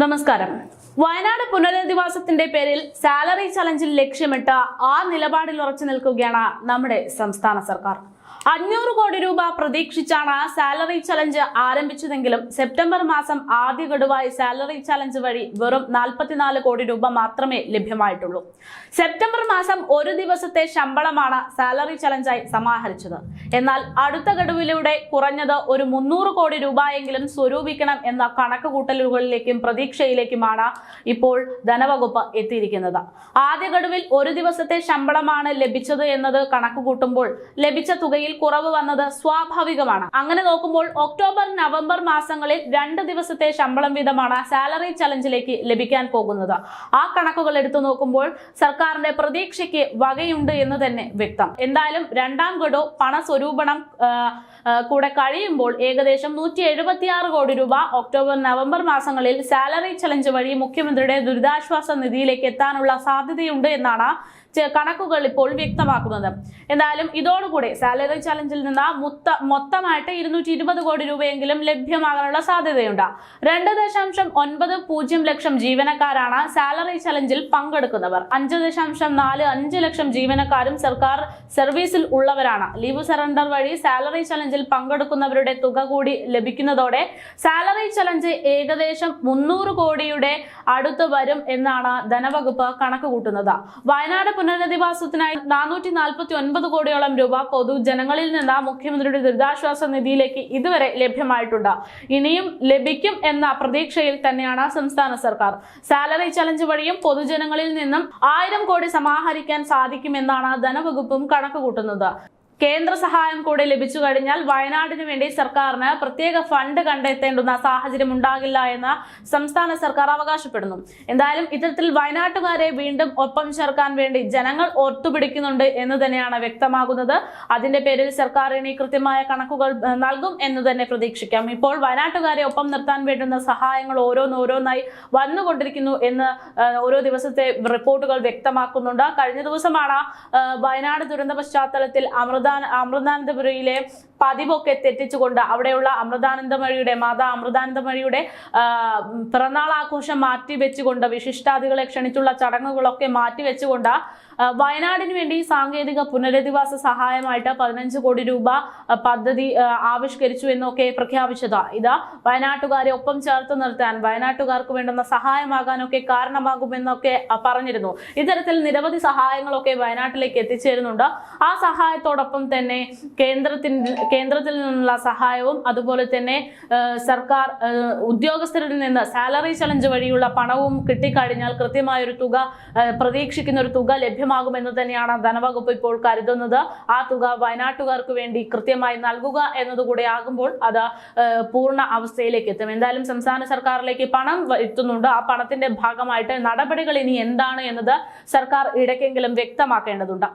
നമസ്കാരം. വയനാട് പുനരധിവാസത്തിന്റെ പേരിൽ സാലറി ചലഞ്ചിൽ ലക്ഷ്യമിട്ട് ആ നിലപാടിൽ ഉറച്ചു നിൽക്കുകയാണ് നമ്മുടെ സംസ്ഥാന സർക്കാർ. അഞ്ഞൂറ് കോടി രൂപ പ്രതീക്ഷിച്ചാണ് സാലറി ചലഞ്ച് ആരംഭിച്ചതെങ്കിലും സെപ്റ്റംബർ മാസം ആദ്യ ഗഡുവായി സാലറി ചലഞ്ച് വഴി വെറും നാൽപ്പത്തിനാല് കോടി രൂപ മാത്രമേ ലഭ്യമായിട്ടുള്ളൂ. സെപ്റ്റംബർ മാസം ഒരു ദിവസത്തെ ശമ്പളമാണ് സാലറി ചലഞ്ചായി സമാഹരിച്ചത്. എന്നാൽ അടുത്ത ഗഡുവിലൂടെ കുറഞ്ഞത് ഒരു മുന്നൂറ് കോടി രൂപയെങ്കിലും സ്വരൂപിക്കണം എന്ന കണക്ക് കൂട്ടലുകളിലേക്കും പ്രതീക്ഷയിലേക്കുമാണ് ഇപ്പോൾ ധനവകുപ്പ് എത്തിയിരിക്കുന്നത്. ആദ്യ ഗഡുവിൽ ഒരു ദിവസത്തെ ശമ്പളമാണ് ലഭിച്ചത് എന്നത് കണക്ക് കൂട്ടുമ്പോൾ ലഭിച്ച തുകയിൽ കുറവ് വന്നത് സ്വാഭാവികമാണ്. അങ്ങനെ നോക്കുമ്പോൾ ഒക്ടോബർ നവംബർ മാസങ്ങളിൽ രണ്ട് ദിവസത്തെ ശമ്പളം വീതമാണ് സാലറി ചലഞ്ചിലേക്ക് ലഭിക്കാൻ പോകുന്നത്. ആ കണക്കുകൾ എടുത്തു നോക്കുമ്പോൾ സർക്കാരിന്റെ പ്രതീക്ഷയ്ക്ക് വകയുണ്ട് എന്ന് തന്നെ വ്യക്തം. എന്തായാലും രണ്ടാം ഗഡു പണസ്വരൂപണം കൂടെ കഴിയുമ്പോൾ ഏകദേശം നൂറ്റി എഴുപത്തിയാറ് കോടി രൂപ ഒക്ടോബർ നവംബർ മാസങ്ങളിൽ സാലറി ചലഞ്ച് വഴി മുഖ്യമന്ത്രിയുടെ ദുരിതാശ്വാസ നിധിയിലേക്ക് എത്താനുള്ള സാധ്യതയുണ്ട് എന്നാണ് കണക്കുകൾ ഇപ്പോൾ വ്യക്തമാക്കുന്നത്. എന്തായാലും ഇതോടുകൂടെ സാലറി ചലഞ്ചിൽ നിന്ന് മൊത്ത മൊത്തമായിട്ട് ഇരുന്നൂറ്റി ഇരുപത് കോടി രൂപയെങ്കിലും ലഭ്യമാകാനുള്ള സാധ്യതയുണ്ട്. രണ്ട് ദശാംശം ഒൻപത് പൂജ്യം ലക്ഷം ജീവനക്കാരാണ് സാലറി ചലഞ്ചിൽ പങ്കെടുക്കുന്നവർ. അഞ്ച് ദശാംശം നാല് അഞ്ച് ലക്ഷം ജീവനക്കാരും സർക്കാർ സർവീസിൽ ഉള്ളവരാണ്. ലീവ് സറണ്ടർ വഴി സാലറി ചലഞ്ചിൽ പങ്കെടുക്കുന്നവരുടെ തുക കൂടി ലഭിക്കുന്നതോടെ സാലറി ചലഞ്ച് ഏകദേശം മുന്നൂറ് കോടിയുടെ അടുത്ത് വരും എന്നാണ് ധനവകുപ്പ് കണക്ക് കൂട്ടുന്നത്. വയനാട് പുനരധിവാസത്തിനായി നാനൂറ്റി നാൽപ്പത്തി ഒൻപത് കോടിയോളം രൂപ പൊതുജനങ്ങളിൽ നിന്ന് മുഖ്യമന്ത്രിയുടെ ദുരിതാശ്വാസ നിധിയിലേക്ക് ഇതുവരെ ലഭ്യമായിട്ടുണ്ട്. ഇനിയും ലഭിക്കും എന്ന പ്രതീക്ഷയിൽ തന്നെയാണ് സംസ്ഥാന സർക്കാർ. സാലറി ചലഞ്ച് വഴിയും പൊതുജനങ്ങളിൽ നിന്നും ആയിരം കോടി സമാഹരിക്കാൻ സാധിക്കുമെന്നാണ് ധനവകുപ്പും കണക്ക് കൂട്ടുന്നത്. കേന്ദ്ര സഹായം കൂടി ലഭിച്ചു കഴിഞ്ഞാൽ വയനാടിനു വേണ്ടി സർക്കാരിന് പ്രത്യേക ഫണ്ട് കണ്ടെത്തേണ്ടുന്ന സാഹചര്യം ഉണ്ടാകില്ല എന്ന് സംസ്ഥാന സർക്കാർ അവകാശപ്പെടുന്നു. എന്തായാലും ഇത്തരത്തിൽ വയനാട്ടുകാരെ വീണ്ടും ഒപ്പം ചേർക്കാൻ വേണ്ടി ജനങ്ങൾ ഒത്തുപിടിക്കുന്നുണ്ട് എന്ന് തന്നെയാണ് വ്യക്തമാകുന്നത്. അതിന്റെ പേരിൽ സർക്കാർ ഇനി കൃത്യമായ കണക്കുകൾ നൽകും എന്ന് തന്നെ പ്രതീക്ഷിക്കാം. ഇപ്പോൾ വയനാട്ടുകാരെ ഒപ്പം നിർത്താൻ വേണ്ടുന്ന സഹായങ്ങൾ ഓരോന്നോരോന്നായി വന്നുകൊണ്ടിരിക്കുന്നു എന്ന് ഓരോ ദിവസത്തെ റിപ്പോർട്ടുകൾ വ്യക്തമാക്കുന്നുണ്ട്. കഴിഞ്ഞ ദിവസമാണ് വയനാട് ദുരന്ത പശ്ചാത്തലത്തിൽ അമൃത അമൃതാനന്ദപുരയിലെ പതിവൊക്കെ തെറ്റിച്ചുകൊണ്ട് അവിടെയുള്ള അമൃതാനന്ദമഴിയുടെ മാതാ അമൃതാനന്ദമഴിയുടെ പിറന്നാൾ ആഘോഷം മാറ്റിവെച്ചുകൊണ്ട് വിശിഷ്ടാതികളെ ക്ഷണിച്ചുള്ള ചടങ്ങുകളൊക്കെ മാറ്റിവെച്ചുകൊണ്ട് വയനാടിന് വേണ്ടി സാങ്കേതിക പുനരധിവാസ സഹായമായിട്ട് പതിനഞ്ച് കോടി രൂപ പദ്ധതി ആവിഷ്കരിച്ചു എന്നൊക്കെ പ്രഖ്യാപിച്ചത്. ഇത് വയനാട്ടുകാരെ ഒപ്പം ചേർത്ത് നിർത്താൻ വയനാട്ടുകാർക്ക് വേണ്ടുന്ന സഹായമാകാനൊക്കെ കാരണമാകുമെന്നൊക്കെ പറഞ്ഞിരുന്നു. ഇത്തരത്തിൽ നിരവധി സഹായങ്ങളൊക്കെ വയനാട്ടിലേക്ക് എത്തിച്ചേരുന്നുണ്ട്. ആ സഹായത്തോടൊപ്പം തന്നെ കേന്ദ്രത്തിന് കേന്ദ്രത്തിൽ നിന്നുള്ള സഹായവും അതുപോലെ തന്നെ സർക്കാർ ഉദ്യോഗസ്ഥരിൽ നിന്ന് സാലറി ചലഞ്ച് വഴിയുള്ള പണവും കിട്ടിക്കഴിഞ്ഞാൽ കൃത്യമായൊരു തുക പ്രതീക്ഷിക്കുന്ന ഒരു തുക ലഭ്യമാകുമെന്ന് തന്നെയാണ് ധനവകുപ്പ് ഇപ്പോൾ കരുതുന്നത്. ആ തുക വയനാട്ടുകാർക്ക് വേണ്ടി കൃത്യമായി നൽകുക എന്നതുകൂടെ ആകുമ്പോൾ അത് പൂർണ അവസ്ഥയിലേക്ക് എത്തും. എന്തായാലും സംസ്ഥാന സർക്കാരിലേക്ക് പണം എത്തുന്നുണ്ട്. ആ പണത്തിന്റെ ഭാഗമായിട്ട് നടപടികൾ ഇനി എന്താണ് എന്നത് സർക്കാർ ഇടയ്ക്കെങ്കിലും വ്യക്തമാക്കേണ്ടതുണ്ട്.